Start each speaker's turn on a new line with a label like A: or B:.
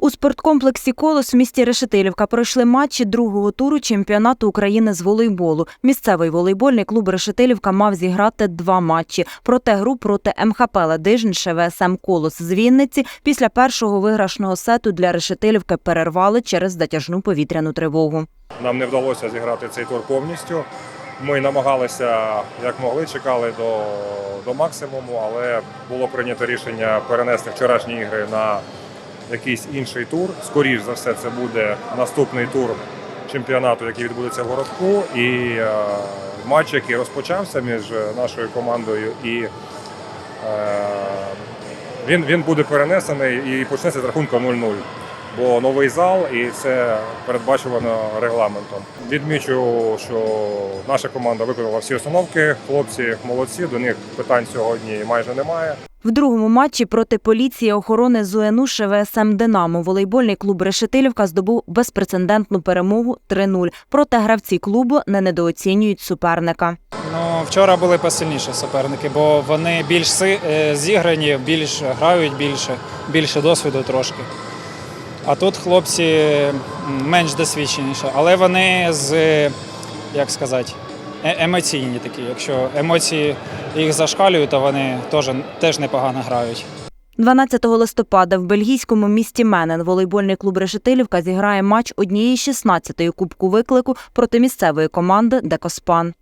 A: У спорткомплексі Колос в місті Решетилівка пройшли матчі другого туру чемпіонату України з волейболу. Місцевий волейбольний клуб Решетилівка мав зіграти два матчі. Проте гру проти МХП Ладижинше ВСМ Колос з Вінниці після першого виграшного сету для Решетилівки перервали через затяжну повітряну тривогу.
B: Нам не вдалося зіграти цей тур повністю. Ми намагалися як могли, чекали до, до максимуму, але було прийнято рішення перенести вчорашні ігри на якийсь інший тур. Скоріш за все, це буде наступний тур чемпіонату, який відбудеться в городку. І е, матч, який розпочався між нашою командою і е, він, він буде перенесений і почнеться з рахунку 0-0. Бо новий зал і це передбачувано регламентом. Відмічу, що наша команда виконала всі установки. Хлопці молодці, до них питань сьогодні майже немає.
A: В другому матчі проти поліції охорони ЗУНУШ ВСМ Динамо волейбольний клуб Решетилівка здобув безпрецедентну перемогу 3-0. Проте гравці клубу не недооцінюють суперника.
C: Ну, вчора були посильніші суперники, бо вони більш е, зіграні, більш грають більше, більше досвіду трошки. А тут хлопці менш досвідченіші, але вони з, як сказати, емоційні такі. Якщо емоції їх зашкалюють, то вони теж, теж непогано грають.
A: 12 листопада в бельгійському місті Менен волейбольний клуб Решетилівка зіграє матч однієї 16-ї кубку виклику проти місцевої команди Декоспан.